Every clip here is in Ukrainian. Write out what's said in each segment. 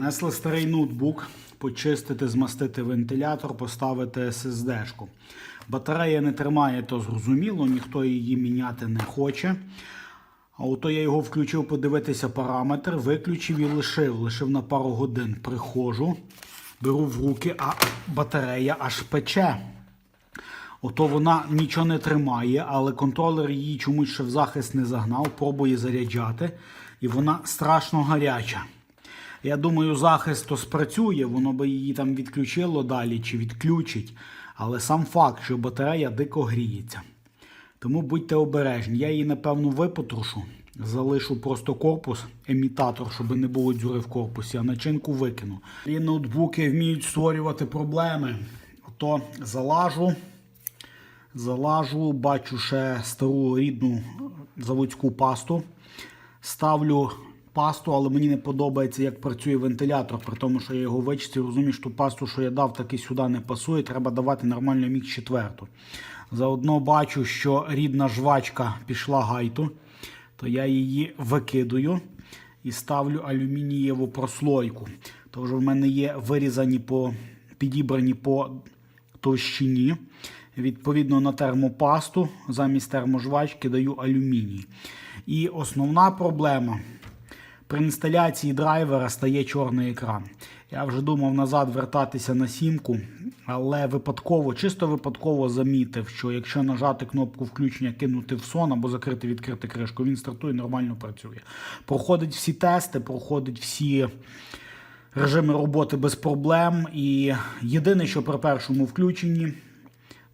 Несли старий ноутбук, почистити, змастити вентилятор, поставити SSD-шку. Батарея не тримає, то зрозуміло, ніхто її міняти не хоче. А ото я його включив подивитися параметр, виключив і лишив. Лишив на пару годин. Приходжу, беру в руки, а батарея аж пече. Ото вона нічого не тримає, але контролер її чомусь ще в захист не загнав, пробує заряджати, і вона страшно гаряча. Я думаю, захист то спрацює, воно би її там відключило далі чи відключить. Але сам факт, що батарея дико гріється. Тому будьте обережні. Я її, напевно, випотрошу, залишу просто корпус, емітатор, щоб не було дзюри в корпусі, а начинку викину. І ноутбуки вміють створювати проблеми. Ото залажу, залажу, бачу ще стару рідну заводську пасту. Ставлю пасту, але мені не подобається, як працює вентилятор, при тому, що я його вичистив, розумію, що ту пасту, що я дав, таки сюди не пасує, треба давати нормально мікс четверту. Заодно бачу, що рідна жвачка пішла гайту, то я її викидую і ставлю алюмінієву прослойку. Тож в мене є вирізані по підібрані по товщині. Відповідно на термопасту замість терможвачки даю алюміній. І основна проблема при інсталяції драйвера стає чорний екран. Я вже думав назад вертатися на сімку, але випадково, чисто випадково замітив, що якщо нажати кнопку включення, кинути в сон або закрити відкрити кришку, він стартує нормально працює. Проходить всі тести, проходить всі режими роботи без проблем. І єдине, що при першому включенні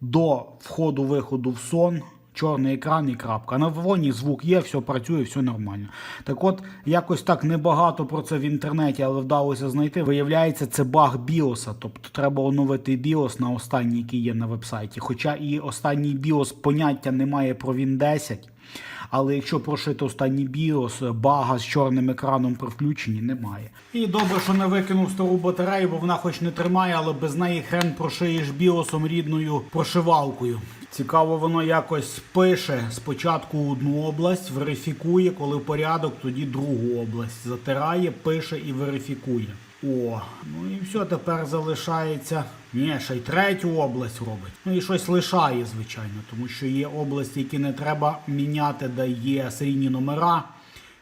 до входу-виходу в сон. Чорний екран і крапка. На фоні звук є, все працює, все нормально. Так от, якось так небагато про це в інтернеті, але вдалося знайти. Виявляється, це баг біоса. Тобто треба оновити біос на останній, який є на вебсайті. Хоча і останній біос поняття немає про Він 10. Але якщо прошити останній біос, бага з чорним екраном при включенні немає. І добре, що не викинув стару батарею, бо вона хоч не тримає, але без неї хрен прошиєш біосом рідною прошивалкою. Цікаво, воно якось пише спочатку одну область, верифікує, коли порядок, тоді другу область. Затирає, пише і верифікує. О, ну і все, тепер залишається. Ні, ще й третю область робить. Ну і щось лишає, звичайно, тому що є області, які не треба міняти, де є серійні номера,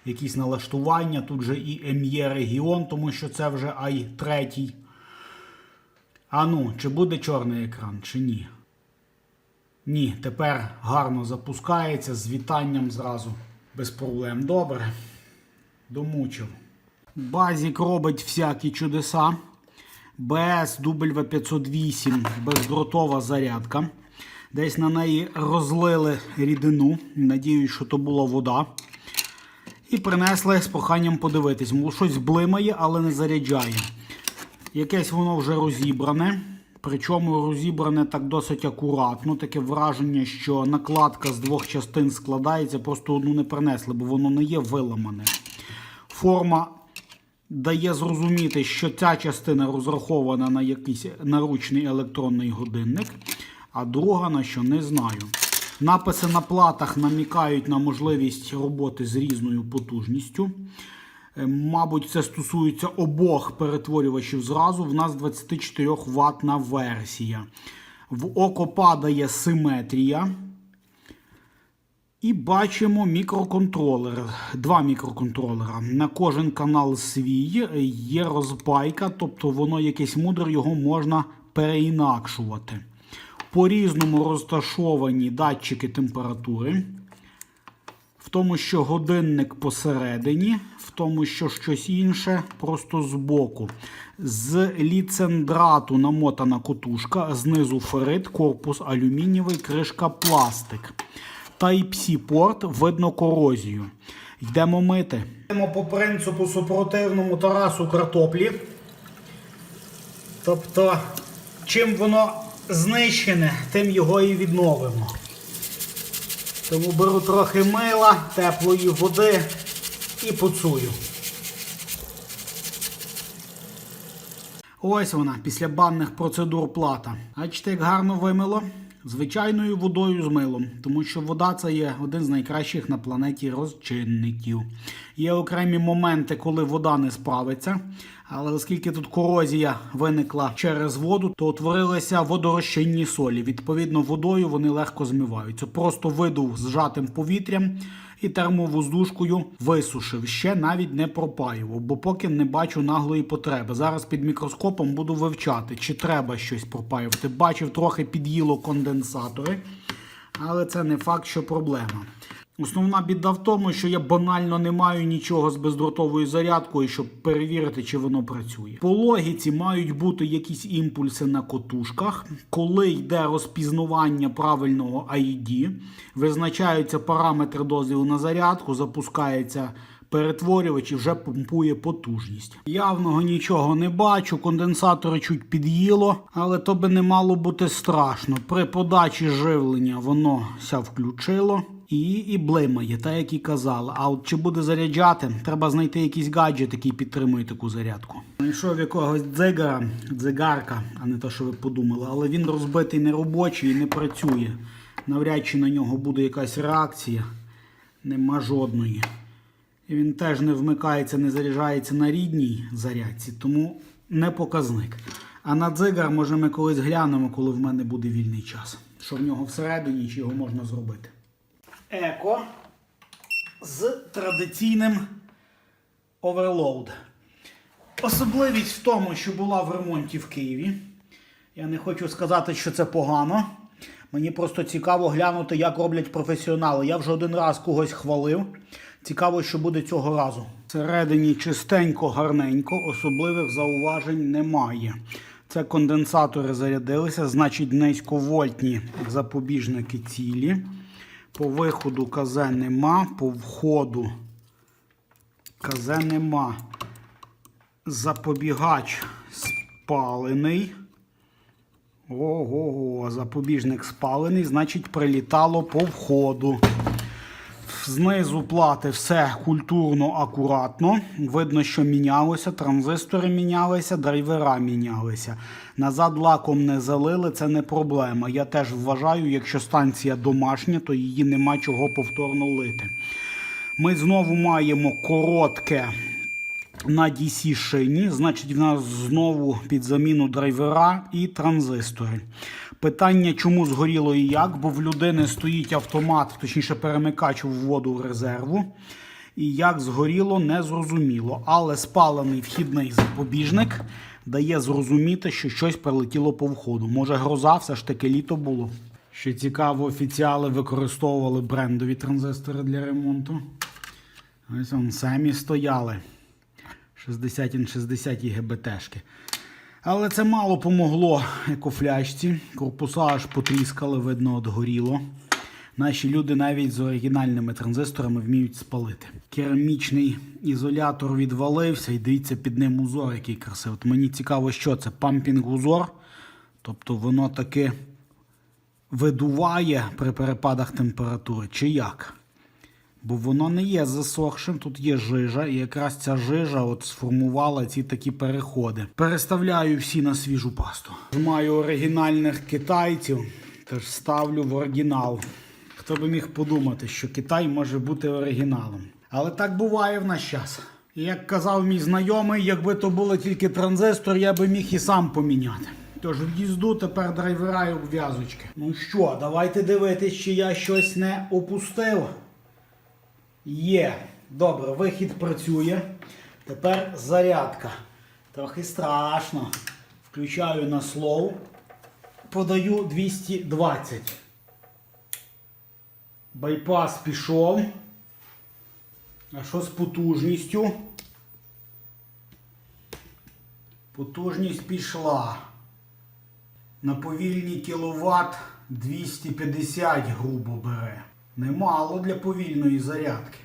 якісь налаштування. Тут же і МЄ регіон, тому що це вже ай третій. А ну, чи буде чорний екран, чи ні? Ні, тепер гарно запускається з вітанням зразу. Без проблем. Добре. Домучив. Базік робить всякі чудеса. БС W508 бездротова зарядка. Десь на неї розлили рідину. Надіюсь, що то була вода. І принесли з проханням подивитись. Мов щось блимає, але не заряджає. Якесь воно вже розібране. Причому розібране так досить акуратно. Таке враження, що накладка з двох частин складається, просто одну не принесли, бо воно не є виламане. Форма дає зрозуміти, що ця частина розрахована на якийсь наручний електронний годинник, а друга на що не знаю. Написи на платах намікають на можливість роботи з різною потужністю. Е, Мабуть, це стосується обох перетворювачів зразу. В нас 24 ватна версія. В око падає симетрія. І бачимо мікроконтролер. Два мікроконтролера. На кожен канал свій є розбайка, тобто воно якесь мудро, його можна переінакшувати. По-різному розташовані датчики температури. В тому, що годинник посередині, в тому, що щось інше просто збоку. З ліцендрату намотана котушка, знизу ферит, корпус алюмінієвий, кришка пластик. Type-C порт, видно корозію. Йдемо мити. Йдемо по принципу супротивному Тарасу картоплі. Тобто, чим воно знищене, тим його і відновимо. Тому беру трохи мила, теплої води і поцую. Ось вона, після банних процедур плата. Бачите, як гарно вимило. Звичайною водою з милом, тому що вода це є один з найкращих на планеті розчинників. Є окремі моменти, коли вода не справиться. Але оскільки тут корозія виникла через воду, то утворилися водорозчинні солі. Відповідно, водою вони легко змиваються. Просто видув зжатим повітрям і термовоздушкою висушив. Ще навіть не пропаював, бо поки не бачу наглої потреби. Зараз під мікроскопом буду вивчати, чи треба щось пропаювати. Бачив, трохи під'їло конденсатори, але це не факт, що проблема. Основна біда в тому, що я банально не маю нічого з бездротовою зарядкою, щоб перевірити, чи воно працює. По логіці мають бути якісь імпульси на котушках. Коли йде розпізнавання правильного ID, визначаються параметри дозвілу на зарядку, запускається перетворювач і вже помпує потужність. Явного нічого не бачу, конденсатори чуть під'їло, але то би не мало бути страшно. При подачі живлення воно ся включило. І, і блимає, так як і казали. А от чи буде заряджати, треба знайти якийсь гаджет, який підтримує таку зарядку. Знайшов якогось дзигара, дзигарка, а не те, що ви подумали, але він розбитий неробочий і не працює. Навряд чи на нього буде якась реакція. Нема жодної. І він теж не вмикається, не заряджається на рідній зарядці, тому не показник. А на дзигар, може, ми колись глянемо, коли в мене буде вільний час. Що в нього всередині, чи його можна зробити. Еко з традиційним оверлоуд. Особливість в тому, що була в ремонті в Києві. Я не хочу сказати, що це погано. Мені просто цікаво глянути, як роблять професіонали. Я вже один раз когось хвалив. Цікаво, що буде цього разу. Всередині чистенько, гарненько, особливих зауважень немає. Це конденсатори зарядилися, значить низьковольтні запобіжники цілі. По виходу КЗ нема, по входу КЗ нема. Запобігач спалений. Ого, запобіжник спалений, значить, прилітало по входу. Знизу плати все культурно, акуратно. Видно, що мінялося, транзистори мінялися, драйвера мінялися. Назад лаком не залили, це не проблема. Я теж вважаю, якщо станція домашня, то її нема чого повторно лити. Ми знову маємо коротке на DC шині, значить, в нас знову під заміну драйвера і транзистори. Питання, чому згоріло і як, бо в людини стоїть автомат, точніше перемикач в воду в резерву. І як згоріло, не зрозуміло. Але спалений вхідний запобіжник дає зрозуміти, що щось прилетіло по входу. Може, гроза все ж таки літо було. Що цікаво, офіціали використовували брендові транзистори для ремонту. Ось вони самі стояли. 60 ін 60 ГБТшки. Але це мало помогло екофляшці. Корпуса аж потріскали, видно, отгоріло. Наші люди навіть з оригінальними транзисторами вміють спалити. Керамічний ізолятор відвалився, і дивіться під ним узор, який красивий. От мені цікаво, що це пампінг-узор. Тобто воно таки видуває при перепадах температури, чи як? Бо воно не є засохшим, тут є жижа, і якраз ця жижа от сформувала ці такі переходи. Переставляю всі на свіжу пасту. Маю оригінальних китайців, тож ставлю в оригінал. Хто би міг подумати, що Китай може бути оригіналом. Але так буває в наш час. Як казав мій знайомий, якби то було тільки транзистор, я би міг і сам поміняти. Тож в їзду тепер драйвера і обв'язочки. Ну що, давайте дивитись, чи я щось не опустив. Є. Добре, вихід працює. Тепер зарядка. Трохи страшно. Включаю на слоу. Подаю 220. Байпас пішов. А що з потужністю? Потужність пішла. На повільній кіловат 250 грубо бере. Немало для повільної зарядки.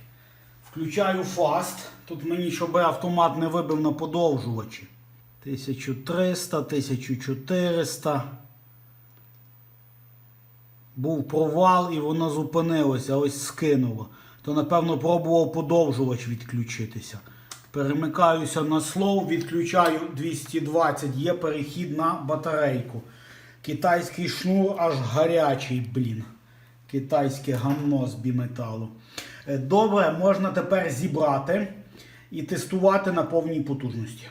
Включаю фаст. Тут мені, щоб автомат не вибив на подовжувачі. 1300, 1400. Був провал і воно зупинилося, ось скинуло. То, напевно, пробував подовжувач відключитися. Перемикаюся на слов, відключаю 220, є перехід на батарейку. Китайський шнур аж гарячий, блін. Китайське гамно з біметалу. Е, Добре, можна тепер зібрати і тестувати на повній потужності.